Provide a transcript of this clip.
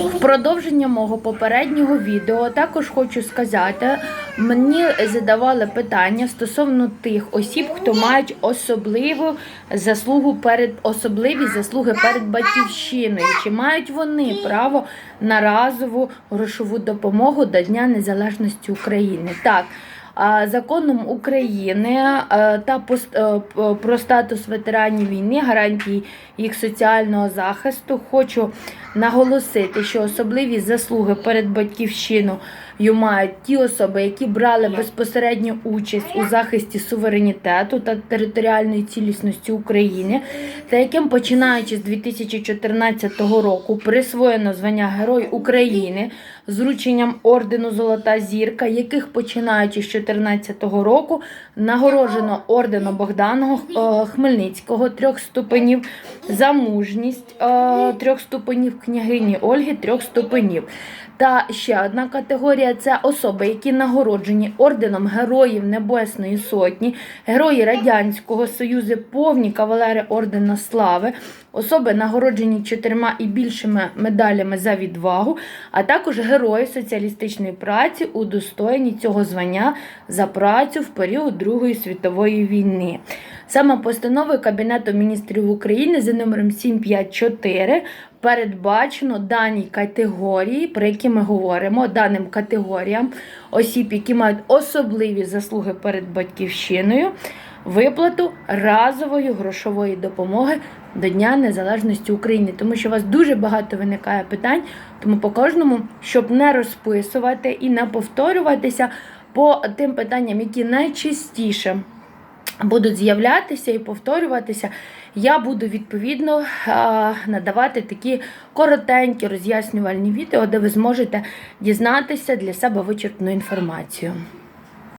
В продовження мого попереднього відео також хочу сказати, мені задавали питання стосовно тих осіб, хто мають особливу заслугу перед особливі заслуги перед батьківщиною. Чи мають вони право на разову грошову допомогу до Дня Незалежності України? Так. Законом України е, та е, про статус ветеранів війни, гарантії їх соціального захисту, хочу наголосити, що особливі заслуги перед батьківщиною мають ті особи, які брали безпосередню участь у захисті суверенітету та територіальної цілісності України, та яким починаючи з 2014 року присвоєно звання Герой України з врученням ордену Золота зірка, яких починаючи з 2014 року нагороджено орденом Богдана е, Хмельницького трьох ступенів, за мужність е, трьох ступенів, княгині Ольги трьох ступенів. Та ще одна категорія це особи, які нагороджені орденом Героїв Небесної Сотні, Герої Радянського Союзу, повні кавалери Ордена Слави, особи нагороджені чотирма і більшими медалями за відвагу, а також герої соціалістичної праці, удостоєні цього звання за працю в період Другої світової війни. Саме постановою Кабінету міністрів України за номером 754 передбачено даній категорії, про які ми говоримо, даним категоріям осіб, які мають особливі заслуги перед батьківщиною, виплату разової грошової допомоги до Дня Незалежності України. Тому що у вас дуже багато виникає питань, тому по кожному, щоб не розписувати і не повторюватися по тим питанням, які найчастіше будуть з'являтися і повторюватися, я буду відповідно надавати такі коротенькі роз'яснювальні відео, де ви зможете дізнатися для себе вичерпну інформацію.